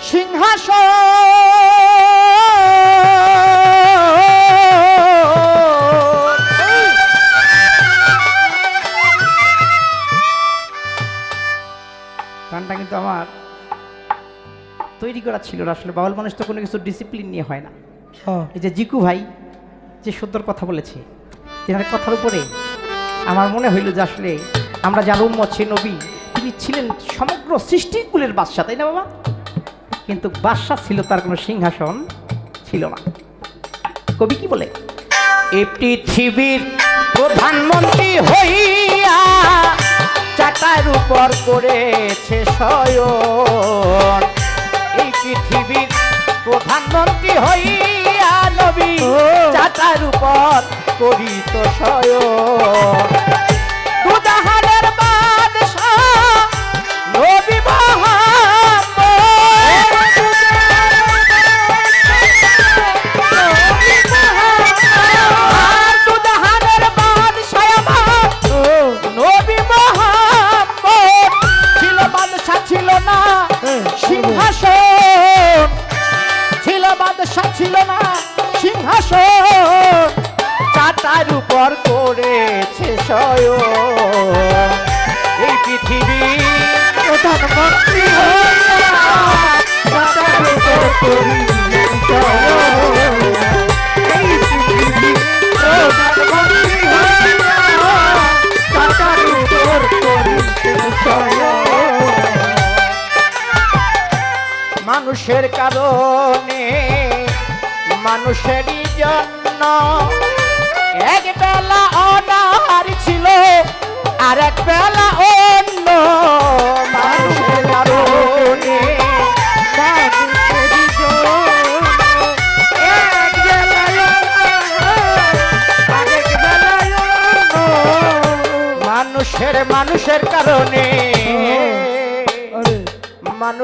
সিংহাসন। গানটা কিন্তু আমার তৈরি করা ছিল না। আসলে বাউল মানুষ তো কোনো কিছু ডিসিপ্লিন নিয়ে হয় না। হ্যাঁ। এই যে জিকু ভাই যে সুন্দর কথা বলেছে তেনার কথার উপরে আমার মনে হইল যে আসলে আমরা যার উম্মত সে নবী তিনি ছিলেন সমগ্র সৃষ্টিকুলের বাদশা তাই না বাবা? কিন্তু বাদশা ছিল তার কোনো সিংহাসন ছিল না। কবি কি বলে? এ পৃথিবীর প্রধানমন্ত্রী হইয়া চাটার উপর করেছে শয়ন। এই পৃথিবীর প্রধানমন্ত্রী হইয়া নবী ও। চাটার উপর করিত শয়ন। মানুষের কারণে মানুষেরই জন্য এক বেলা অনাহার ছিল আর এক বেলা অন্য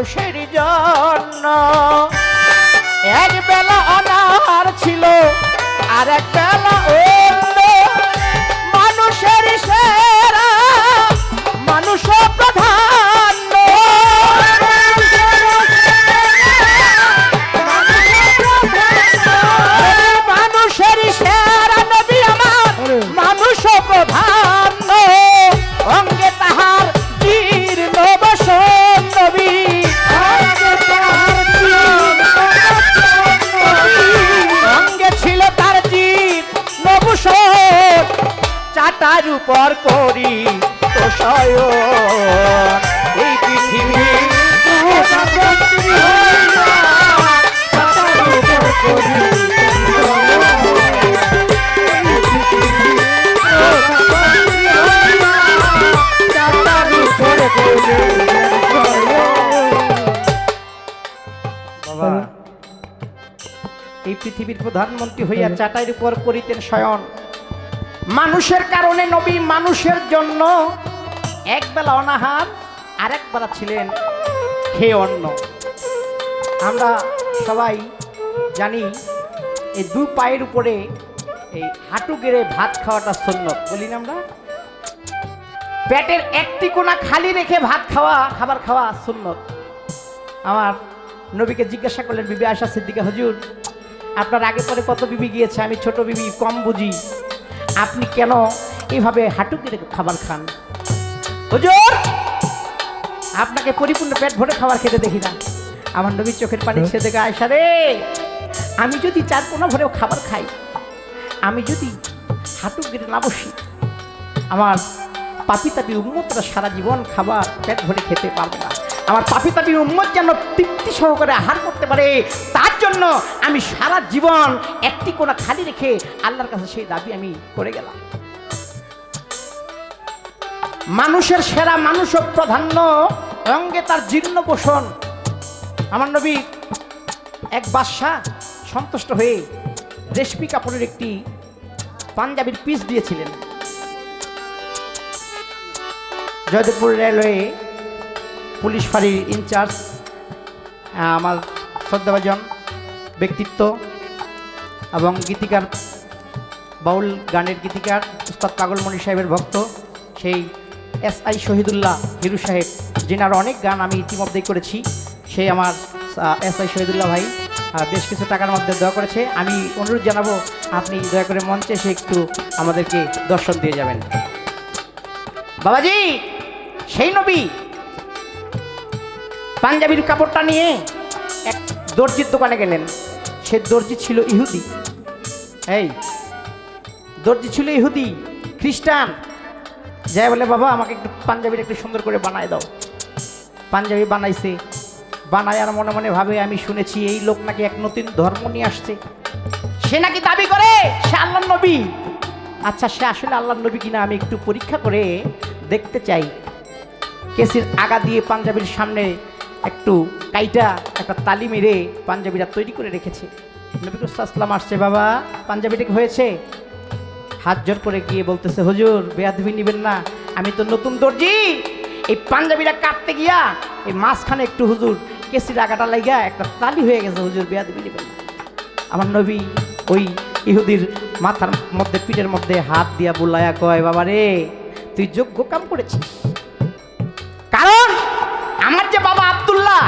মানুষের জন্য। এক বেলা অনাহার ছিল আর এক বেলা মানুষের সেরা মানুষ প্রধান এই পৃথিবী এই পৃথিবীর প্রধানমন্ত্রী হইয়া চাটাইয়ের উপর করিতেন শয়ন। মানুষের কারণে নবী মানুষের জন্য এক বেলা অনাহার, আরেক বেলা ছিলেন খেয়ে অন্ন আমরা সবাই জানি এই দু পায়ের উপরে এই হাঁটু গেড়ে ভাত খাওয়াটা সুন্নত। বলি না আমরা? পেটের একটি কোনা খালি রেখে ভাত খাওয়া, খাবার খাওয়া সুন্নত। আমার নবীকে জিজ্ঞাসা করলেন, বিবি আশা সিদ্দিকা, হজুর, আপনার আগে পরে কত বিবি গিয়েছে? আমি ছোট বিবি, কম বুঝি। আপনি কেন এইভাবে হাঁটু কেটে খাবার খান? হুজুর! আপনাকে পরিপূর্ণ পেট ভরে খাবার খেতে দেখি না আমার নবীর চোখের পানি ছেড়ে দেখে আয়সা রে। আমি যদি চার কোনা ভরেও খাবার খাই আমি যদি হাঁটু কেটে না বসি আমার পাপি তাপি উম্মতরা সারা জীবন খাবার পেট ভরে খেতে পারবে না। আমার পাপি তাপি উম্মত যেন তৃপ্তি সহকারে আহার করতে পারে তার জন্য আমি সারা জীবন একটি কোনা খালি রেখে আল্লাহর কাছে সেই দাবি আমি করে গেলাম। মানুষের সেরা মানুষ প্রাধান্য অঙ্গে তার জীর্ণ পোষণ। আমার নবী এক বাদশাহ সন্তুষ্ট হয়ে রেশমি কাপড়ের একটি পাঞ্জাবির পিস দিয়েছিলেন। জয়দেবপুর রেলওয়ে পুলিশ ফাঁড়ির ইনচার্জ আমার শ্রদ্ধাভাজন, ব্যক্তিত্ব এবং গীতিকার, বাউল গানের গীতিকার, উস্তাদ পাগলমণি সাহেবের ভক্ত, সেই এস আই শহীদুল্লাহ হিরু সাহেব, যেনার অনেক গান আমি ইতিমধ্যেই করেছি, সে আমার এস আই শহীদুল্লাহ ভাই বেশ কিছু টাকার মধ্যে দয়া করেছে। আমি অনুরোধ জানাব, আপনি দয়া করে মঞ্চে এসে একটু আমাদেরকে দর্শন দিয়ে যাবেন। বাবাজি, সেই নবী পাঞ্জাবির কাপড়টা নিয়ে এক দর্জির দোকানে গেলেন। সে দর্জি ছিল ইহুদি। এই, দর্জি ছিল ইহুদি, খ্রিস্টান। যাই বলে, বাবা, আমাকে একটু পাঞ্জাবির একটু সুন্দর করে বানায় দাও। পাঞ্জাবি বানাইছে। বানায় আর মনে মনে ভাবে, আমি শুনেছি এই লোক নাকি এক নতুন ধর্ম নিয়ে আসছে। সে নাকি দাবি করে, সে আল্লাহ নবী। আচ্ছা সে আসলে আল্লাহ নবী কিনা আমি একটু পরীক্ষা করে দেখতে চাই। কেসির আগা দিয়ে পাঞ্জাবির সামনে একটু কাইটা, একটা তালি মেরে পাঞ্জাবিরা তৈরি করে রেখেছে। নবিকুসাল্লাম আসছে, বাবা, পাঞ্জাবিটা হয়েছে? হাত জোর করে গিয়ে বলতেছে, হুজুর, বেয়াদবি নিবেন না। আমি তো নতুন দর্জি। এই পাঞ্জাবিটা কাটতে গিয়া এই মাঝখানে একটু হুজুর কেসি আগাটা লাগিয়া একটা তালি হয়ে গেছে, হুজুর, বেয়াদবি নিবেন না। আমার নবী ওই ইহুদির মাথার মধ্যে, পিঠের মধ্যে হাত দিয়া বুলায়া কয়, বাবা রে, তুই যোগ্য কাম করেছিস। কারণ আমার যে বাবা আব্দুল্লাহ,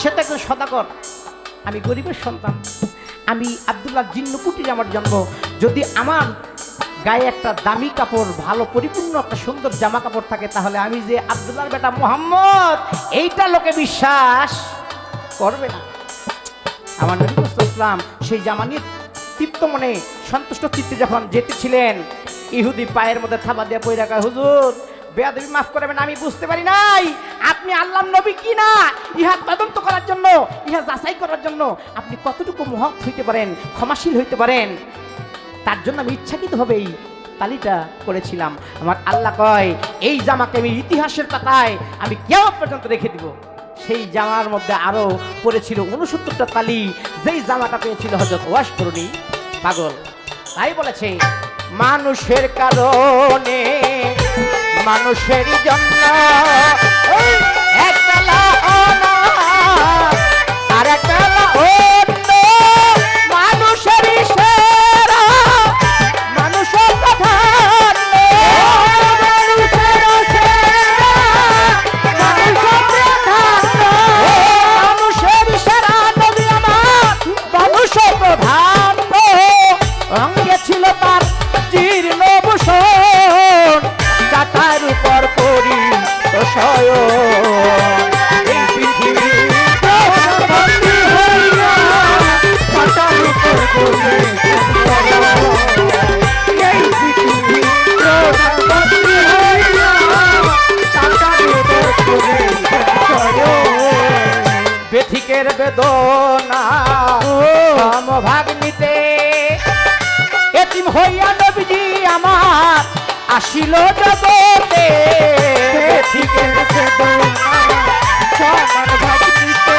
সে তো একজন সদাকর আমি গরিবের সন্তান। আমি আব্দুল্লাহ জিন্নকুটির আমার জন্ম। যদি আমার গায়ে একটা দামি কাপড়, ভালো পরিপূর্ণ একটা সুন্দর জামা কাপড় থাকে, তাহলে আমি যে আব্দুল্লাহর বেটা মোহাম্মদ, এইটা লোকে বিশ্বাস করবে না। আমার নবী ইসলাম সেই জামা নিয়ে তৃপ্ত মনে, সন্তুষ্ট চিত্তে যখন যেতেছিলেন ইহুদি পায়ের মধ্যে থাবা দিয়ে বই রাখা হুজুর, বেয়াদবি মাফ করবেন, আমি বুঝতে পারি নাই, আপনি আল্লাহ নবী কি না? ইহা তদন্ত করার জন্য, ইহা যাচাই করার জন্য, আপনি কতটুকু মহৎ হইতে পারেন, ক্ষমাশীল হইতে পারেন? তার জন্য আমি ইচ্ছাকৃতভাবেই তালিটা করেছিলাম। আমার আল্লাহ কয়, এই জামাকে আমি ইতিহাসের পাতায় আমি কেউ পর্যন্ত রেখে দিব। সেই জামার মধ্যে আরও পড়েছিল উনসত্তরটা তালি। যেই জামাটা পেয়েছিল হজরত ওয়াস করুনি পাগল। তাই বলেছে, মানুষের কারণে মানুষের জন্য আর একবেলা আসিল জগতে। বেথিকের বেদনা সমান জগতে।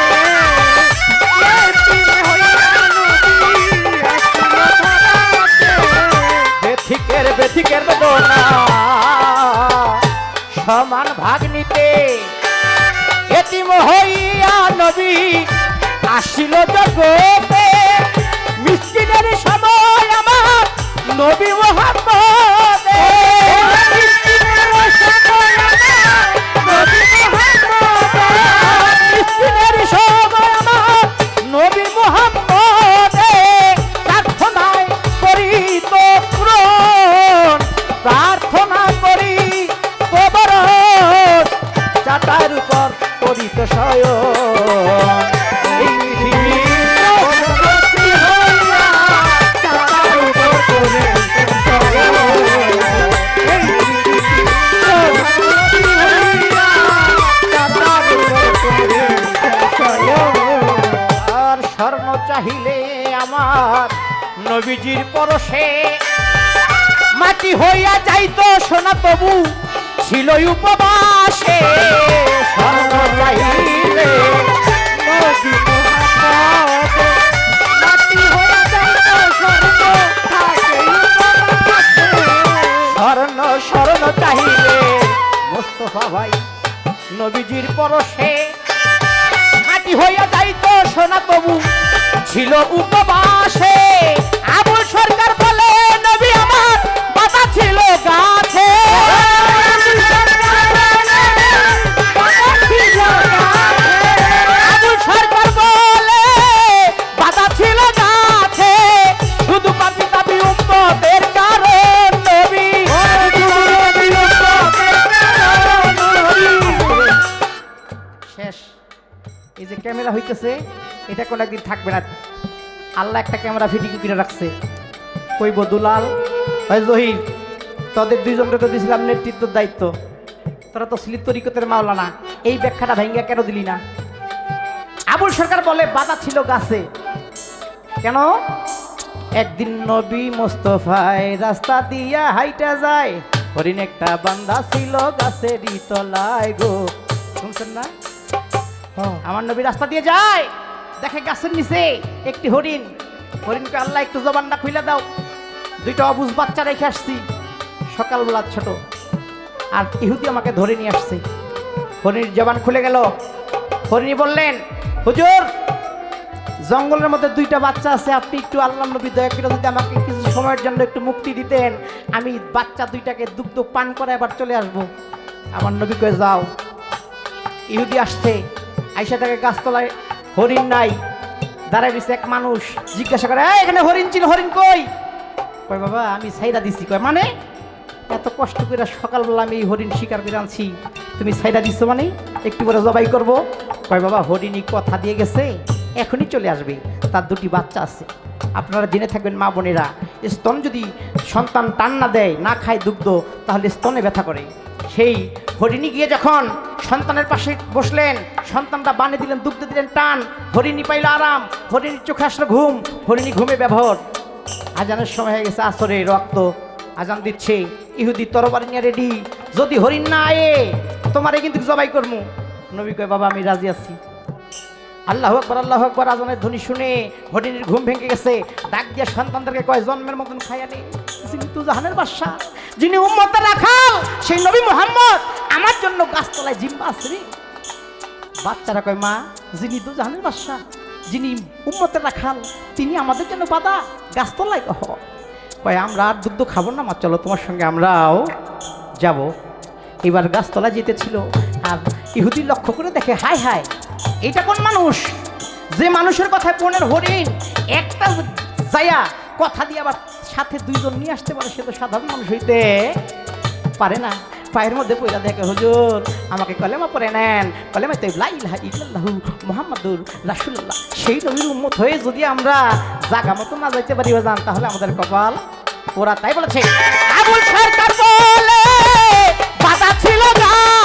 বেথিকের বেথিকের বেদনা সমান ভাগ নিতে এতিম হইয়া নবী আসিল জগতে। মিসকিনের সময় আমার নবী নবীজির পরশে। মাটি হইয়া যাইতো সোনা তবু ছিল উপবাসে। স্বর্ণ স্বর্ণ চাহিলে মোস্তফা ভাই, নবীজির পরশে। মাটি হইয়া যাইতো সোনা তবু, ছিল উপবাসে। এটা কোনো একদিন থাকবে না। আল্লাহ একটা ক্যামেরা ফিটিং করে রাখছে। কইব, দুলাল ভাই জহির, তোদের দুইজনকে তো দিয়েছিলাম নেতৃত্বের দায়িত্ব। তোরা তো স্লিপ তরিকতের মাওলা না এই ব্যাখ্যাটা ভাঙ্গা কেন দিলি না? আবুল সরকার বলে, বাধা ছিল গাছে। কেন? একদিন নবী মোস্তফায় রাস্তা দিয়া হাইটা যায়। হরিণ একটা বান্দা ছিল গাছেরই তলায় গো। শুনছেন না? আমার নবী রাস্তা দিয়ে যায়, দেখে গাছের নিচে একটি হরিণ। হরিণকে আল্লাহ একটু জবানটা খুলে দাও। দুইটা অবুজ বাচ্চা রেখে আসছি, সকালবেলা ছোট। আর ইহুদি আমাকে ধরে নিয়ে আসছে। হরিণীর জবান খুলে গেল। হরিণী বললেন, হুজুর, জঙ্গলের মধ্যে দুইটা বাচ্চা আছে, আপনি একটু আল্লাহ নবী দয়া করে যদি আমাকে কিছু সময়ের জন্য একটু মুক্তি দিতেন, আমি বাচ্চা দুইটাকে দুগ্ধ পান করে এবার চলে আসব। আমার নবী কয়ে, যাও। ইহুদি আসছে আইসা তাকে গাছতলায় হরিণ নাই দাঁড়ায় দিছে এক মানুষ জিজ্ঞাসা করে "এই, এখানে হরিণ ছিল হরিণ কই? কয় বাবা আমি সাইদা দিছি। কয় মানে? এত কষ্ট করে সকালবেলা আমি হরিণ শিকার করে আনছি। তুমি সাইদা দিচ্ছ মানে? একটু করে জবাই করব। কয় বাবা হরিণই কথা দিয়ে গেছে এখনই চলে আসবে। তার দুটি বাচ্চা আছে। আপনারা জেনে থাকবেন মা বোনেরা স্তন যদি সন্তান টান না দেয়, না খায় দুগ্ধ, তাহলে স্তনে ব্যথা করে। সেই হরিণী গিয়ে যখন সন্তানের পাশে বসলেন, সন্তানটা বানিয়ে দিলেন, দুগ্ধ দিলেন, টান, হরিণী পাইল আরাম, হরিণীর চোখে আসলো ঘুম, হরিণী ঘুমে ব্যবহার। আজানের সময় হয়ে গেছে আসরে রক্ত। আজান দিচ্ছে, ইহুদি তরবারি নিয়ে রেডি যদি হরিণ না আয়ে, তোমারে কিন্তু জবাই করমু। নবী কয়, বাবা, আমি রাজি আছি। আল্লাহ আকবর আল্লাহ আকবর, আজানের ধ্বনি শুনে হরিণীর ঘুম ভেঙে গেছে। ডাক দিয়ে সন্তানদেরকে কয়, জন্মের মতন খাইয়া নেই যিনি তু জাহানের বাদশা যিনি উম্মতের রাখাল, সেই নবী মোহাম্মদ, আমার জন্য গাছতলায় জিম্বা আছে বাচ্চারা কয়, মা, যিনি দু জাহানের বাদশা যিনি উম্মতের রাখাল, তিনি আমাদের জন্য বাধা গাছতলায় কহ কয়, আমরা আর দুগ্ধ খাব না, মা, চলো তোমার সঙ্গে আমরাও যাব। এবার গাছতলা যেতেছিল আর ইহুদি লক্ষ্য করে দেখে হাই হাই এটা কোন মানুষ? যে মানুষের কথায় পনেরো হরিণ, একটা যায়া কথা দিয়ে আবার সাথে দুইজন নিয়ে আসতে পারে, সে তো সাধারণ মানুষ হইতে পারে না। পায়ের মধ্যে পয়লা দেখে, হুজুর, আমাকে কলেমা পরে নেন। কলেমা তো লাইলাহা ইল্লাল্লাহু মুহাম্মাদুর রাসূলুল্লাহ। সেই নবীর উম্মত হয়ে যদি আমরা জাগা মতো না যাইতে পারি জান তাহলে আমাদের কপাল ওরা তাই বলেছে। আবুল সরকার বলে, বাধা ছিল গাছে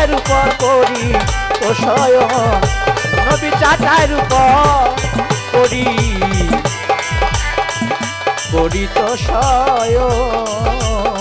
চাটার উপর করি ও স্বয়ং নবী চাটার উপর করি। করি তো শয়ন